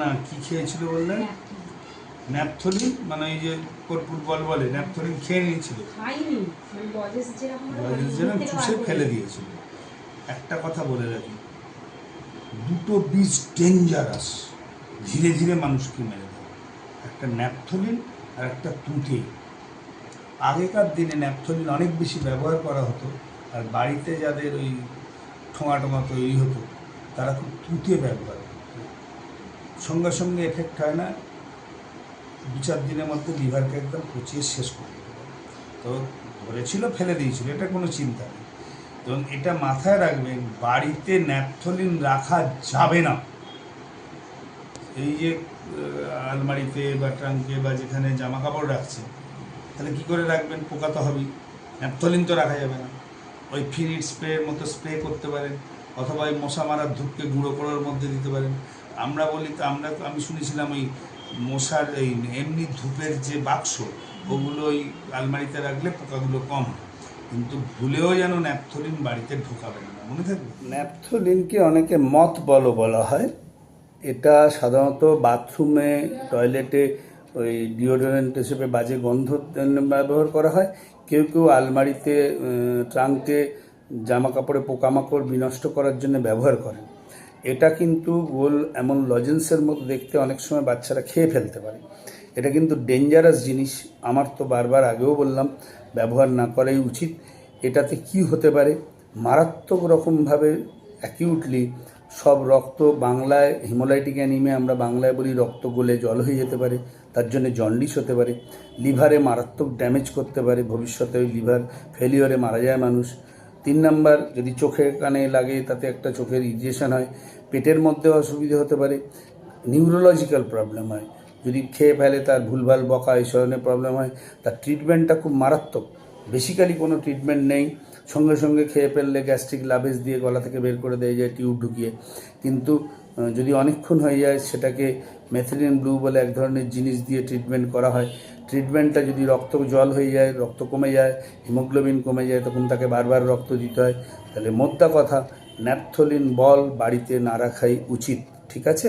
না কি খেয়েছিল বললেন? ন্যাপথলিন মানে এই যে কর্পুর বল বলে ন্যাপথলিন খেয়ে নিয়েছিল। বয়স যেরকম চুষে ফেলে দিয়েছিল। একটা কথা বলে রাখি দুটো বীজ ডেঞ্জারাস ধীরে ধীরে মানুষকে মেরে দেয় একটা ন্যাপথলিন আর একটা তুঁতে। আগেকার দিনে ন্যাপথলিন অনেক বেশি ব্যবহার করা হতো আর বাড়িতে যাদের ওই ঠোঙা টোঙা তৈরি হতো তারা খুব তুঁতে ব্যবহার করতো। সঙ্গে সঙ্গে এফেক্ট হয় না। দু চার দিনের মধ্যে লিভারকে একদম পচিয়ে শেষ করে তো ধরেছিল, ফেলে দিয়েছিল, এটা কোনো চিন্তা নেই। এবং এটা মাথায় রাখবেন, বাড়িতে ন্যাপথলিন রাখা যাবে না। এই যে আলমারিতে বা ট্রাঙ্কে বা যেখানে জামা কাপড় রাখছে, তাহলে কি করে রাখবেন? পোকা তো হবেই। ন্যাপথলিন তো রাখা যাবে না। ওই ফিনিট স্প্রের মতো স্প্রে করতে পারেন, অথবা ওই মশা মারার ধূপকে গুঁড়ো করার মধ্যে দিতে পারেন। আমরা বলি তো, আমরা তো, আমি শুনেছিলাম ওই মশার এই এমনি ধূপের যে বাক্স, ওগুলো ওই আলমারিতে রাখলে পোকাগুলো কম কিন্তু ভুলেও যেন ন্যাপথলিন বাড়িতে ঢোকাবেন না, মনে থাকবে? ন্যাপথলিনকে অনেকে মত বলো বলা হয়। এটা সাধারণত বাথরুমে, টয়লেটে ওই ডিওডোরেন্ট হিসেবে বাজে গন্ধ ব্যবহার করা হয়। কেউ কেউ আলমারিতে ট্রাঙ্কে জামা কাপড়ে পোকামাকড় বিনষ্ট করার জন্য ব্যবহার করেন। এটা কিন্তু গোল এমন লজেন্সের মতো দেখতে অনেক সময় বাচ্চারা খেয়ে ফেলতে পারে। এটা কিন্তু ডেঞ্জারাস জিনিস। আমার তো বারবার আগেও বললাম, ব্যবহার না করাই উচিত। এটাতে কি হতে পারে? মারাত্মক রকমভাবে অ্যাকিউটলি সব রক্ত বাংলায় হিমোলাইটিক অ্যানিমে আমরা বাংলায় বলি রক্ত গলে জল হয়ে যেতে পারে, তার জন্য জন্ডিস হতে পারে। লিভারে মারাত্মক ড্যামেজ করতে পারে। ভবিষ্যতে ওই লিভার ফেলিওরে মারা যায় মানুষ। তিন নাম্বার, যদি চোখে কানে লাগে, তাতে একটা চোখের ইরিটেশন হয়, পেটের মধ্যে অসুবিধা হতে পারে, নিউরোলজিক্যাল প্রবলেম হয়, যদি খেয়ে ফেলে তার ভুলভাল বকা এই ধরনের প্রবলেম হয়, তার ট্রিটমেন্টটা খুব মারাত্মক। বেসিক্যালি কোনো ট্রিটমেন্ট নেই, সঙ্গে সঙ্গে খেয়ে ফেললে গ্যাস্ট্রিক লাভেজ দিয়ে গলা থেকে বের করে দেয়, যায় টিউব ঢুকিয়ে। কিন্তু যদি অনেকক্ষণ হয়ে যায়, সেটাকে মেথিলিন ব্লু বলে এক ধরনের জিনিস দিয়ে ট্রিটমেন্ট করা হয় ট্রিটমেন্টটা যদি রক্ত জল হয়ে যায়, রক্ত কমে যায় হিমোগ্লোবিন কমে যায়, তখন তাকে বারবার রক্ত দিতে হয়। তাহলে মোদ্দা কথা, ন্যাপথলিন বল বাড়িতে না রাখাই উচিত, ঠিক আছে?